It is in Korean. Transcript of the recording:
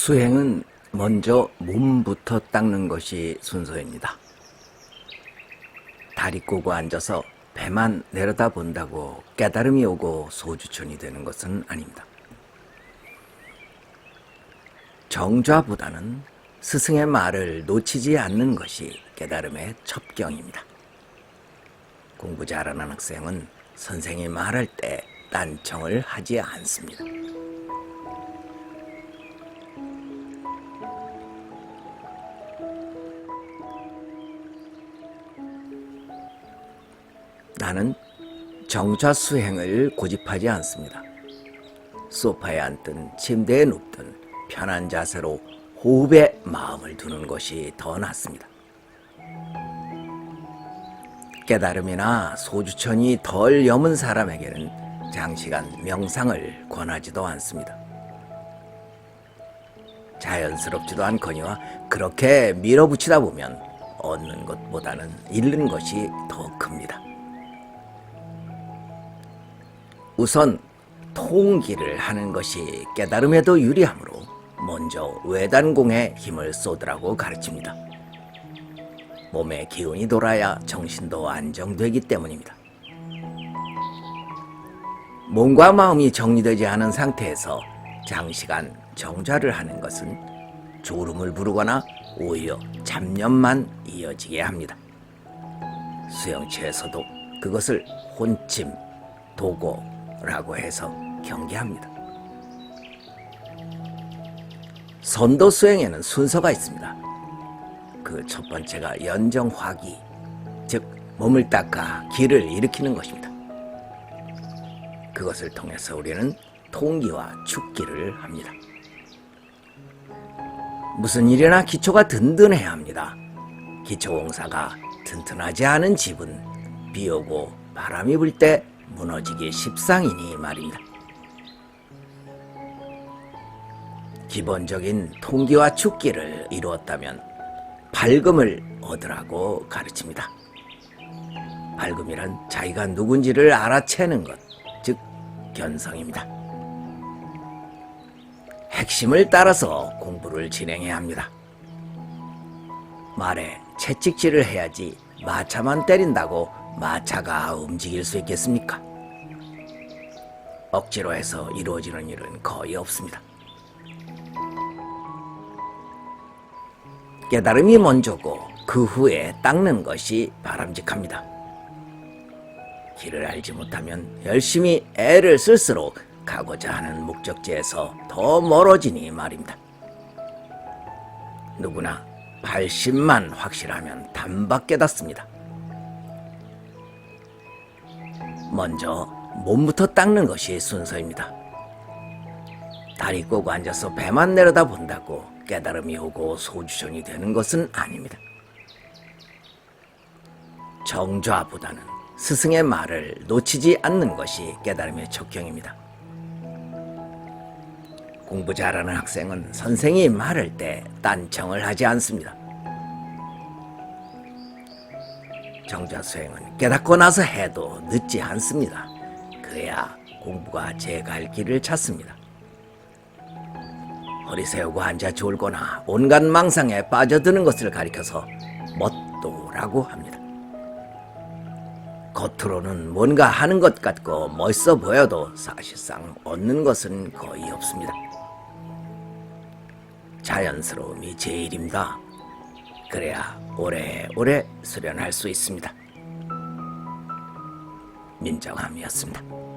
수행은 먼저 몸부터 닦는 것이 순서입니다. 다리 꼬고 앉아서 배만 내려다 본다고 깨달음이 오고 소주천이 되는 것은 아닙니다. 정좌보다는 스승의 말을 놓치지 않는 것이 깨달음의 첩경입니다. 공부 잘하는 학생은 선생이 말할 때 딴청을 하지 않습니다. 나는 정좌 수행을 고집하지 않습니다. 소파에 앉든 침대에 눕든 편한 자세로 호흡에 마음을 두는 것이 더 낫습니다. 깨달음이나 소주천이 덜 여문 사람에게는 장시간 명상을 권하지도 않습니다. 자연스럽지도 않거니와 그렇게 밀어붙이다 보면 얻는 것보다는 잃는 것이 더 큽니다. 우선 통기를 하는 것이 깨달음에도 유리하므로 먼저 외단공에 힘을 쏟으라고 가르칩니다. 몸의 기운이 돌아야 정신도 안정되기 때문입니다. 몸과 마음이 정리되지 않은 상태에서 장시간 정좌를 하는 것은 졸음을 부르거나 오히려 잡념만 이어지게 합니다. 수영체에서도 그것을 혼침, 도고 라고 해서 경계합니다. 선도 수행에는 순서가 있습니다. 그 첫 번째가 연정화기, 즉 몸을 닦아 기를 일으키는 것입니다. 그것을 통해서 우리는 통기와 축기를 합니다. 무슨 일이나 기초가 든든해야 합니다. 기초공사가 튼튼하지 않은 집은 비 오고 바람이 불때 무너지기 십상이니 말입니다. 기본적인 통기와 축기를 이루었다면 밝음을 얻으라고 가르칩니다. 밝음이란 자기가 누군지를 알아채는 것, 즉 견성입니다. 핵심을 따라서 공부를 진행해야 합니다. 말에 채찍질을 해야지 마차만 때린다고 마차가 움직일 수 있겠습니까? 억지로 해서 이루어지는 일은 거의 없습니다. 깨달음이 먼저고 그 후에 닦는 것이 바람직합니다. 길을 알지 못하면 열심히 애를 쓸수록 가고자 하는 목적지에서 더 멀어지니 말입니다. 누구나 발심만 확실하면 단박 깨닫습니다. 먼저 몸부터 닦는 것이 순서입니다. 다리 꼬고 앉아서 배만 내려다 본다고 깨달음이 오고 소주전이 되는 것은 아닙니다. 정좌보다는 스승의 말을 놓치지 않는 것이 깨달음의 척경입니다. 공부 잘하는 학생은 선생이 말할 때 딴청을 하지 않습니다. 정자 수행은 깨닫고 나서 해도 늦지 않습니다. 그래야 공부가 제 갈 길을 찾습니다. 허리 세우고 앉아 졸거나 온갖 망상에 빠져드는 것을 가리켜서 멋도라고 합니다. 겉으로는 뭔가 하는 것 같고 멋있어 보여도 사실상 얻는 것은 거의 없습니다. 자연스러움이 제일입니다. 그래야 오래오래 수련할 수 있습니다. 민정함이었습니다.